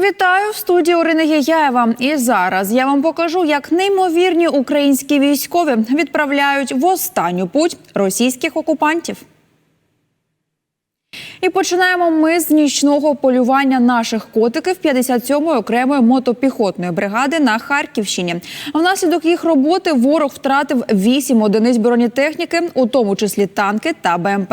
Вітаю в студії Орини Гіяєва. І зараз я вам покажу, як неймовірні українські військові відправляють в останню путь російських окупантів. І починаємо ми з нічного полювання наших котиків 57-ї окремої мотопіхотної бригади на Харківщині. Внаслідок їх роботи ворог втратив 8 одиниць бронетехніки, у тому числі танки та БМП.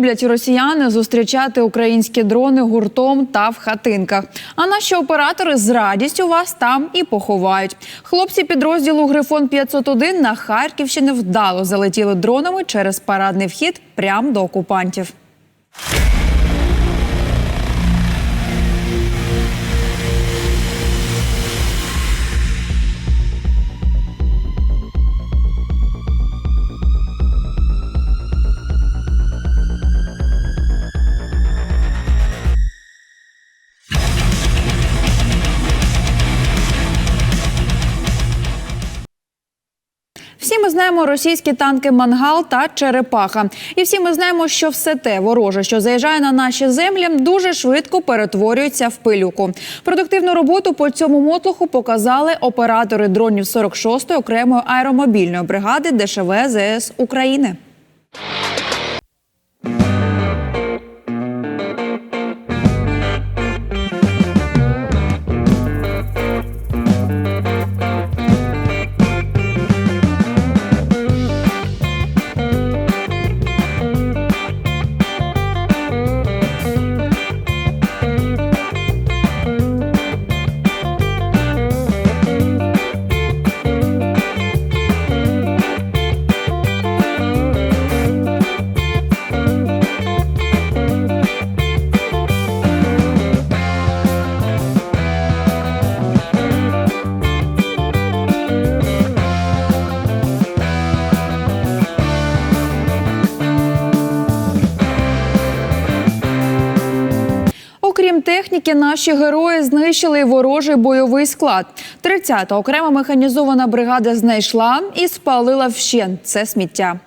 Люблять росіяни зустрічати українські дрони гуртом та в хатинках. А наші оператори з радістю вас там і поховають. Хлопці підрозділу Грифон 501 на Харківщині вдало залетіли дронами через парадний вхід прямо до окупантів. Знаємо російські танки Мангал та Черепаха. І всі ми знаємо, що все те вороже, що заїжджає на наші землі, дуже швидко перетворюється в пилюку. Продуктивну роботу по цьому мотлуху показали оператори дронів 46-ї окремої аеромобільної бригади ДШВ ЗС України. Техніки, наші герої знищили ворожий бойовий склад. 30-та окрема механізована бригада знайшла і спалила вщент це сміття.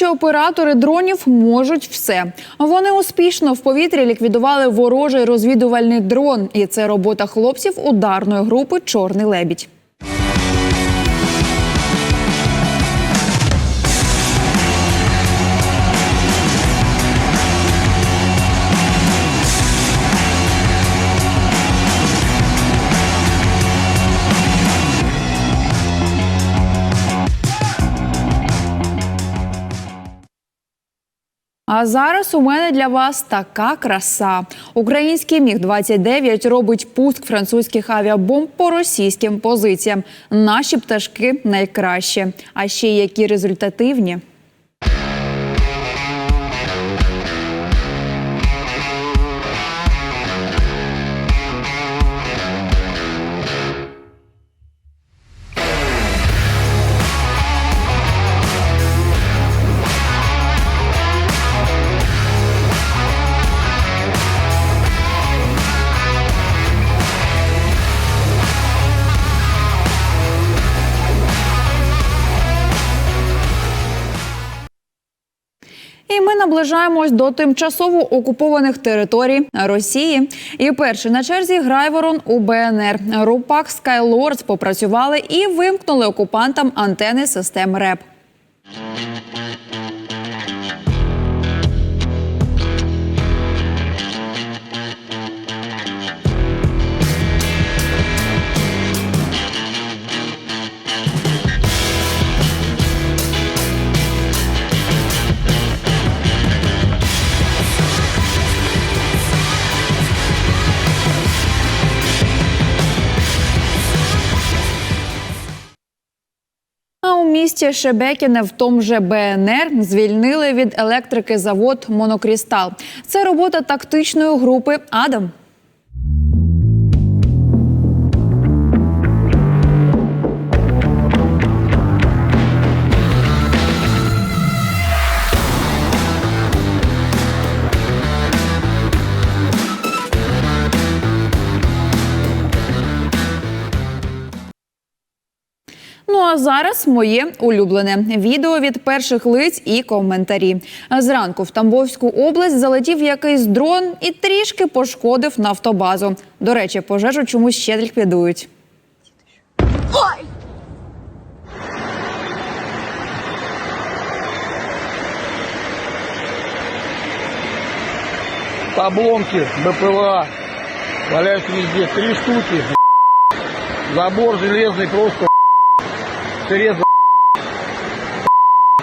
Наші оператори дронів можуть все. Вони успішно в повітрі ліквідували ворожий розвідувальний дрон, і це робота хлопців ударної групи Чорний лебідь. А зараз у мене для вас така краса. Український міг 29 робить пуск французьких авіабомб по російським позиціям. Наші пташки найкраще, а ще які результативні. Ми наближаємось до тимчасово окупованих територій Росії. І перший на черзі Грайворон у БНР. Рупак Скайлордс попрацювали і вимкнули окупантам антени систем РЕП. Місті Шебекіне в тому же БНР звільнили від електрики завод Монокрістал. Це робота тактичної групи Адам. А зараз моє улюблене відео від перших лиць і коментарі. Зранку в Тамбовську область залетів якийсь дрон і трішки пошкодив нафтобазу. До речі, пожежу чомусь ще ліквідують. обломки БПЛА валяются везде. Три штуки. Забор железный просто Срезал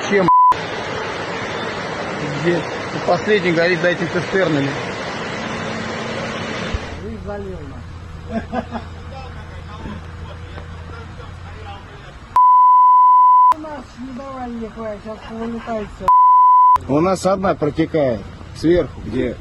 чем Где? Ну, последний горит за этим цистернами. Вы залил нас. не давали не сейчас вылетает все. У нас одна протекает сверху, где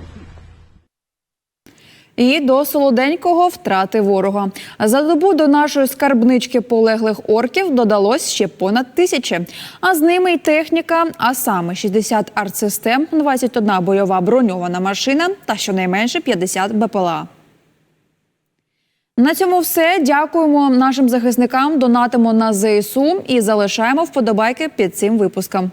І до солоденького втрати ворога. За добу до нашої скарбнички полеглих орків додалось ще понад тисячі. А з ними й техніка, а саме 60 артсистем, 21 бойова броньована машина та щонайменше 50 БПЛА. На цьому все. Дякуємо нашим захисникам. Донатимо на ЗСУ і залишаємо вподобайки під цим випуском.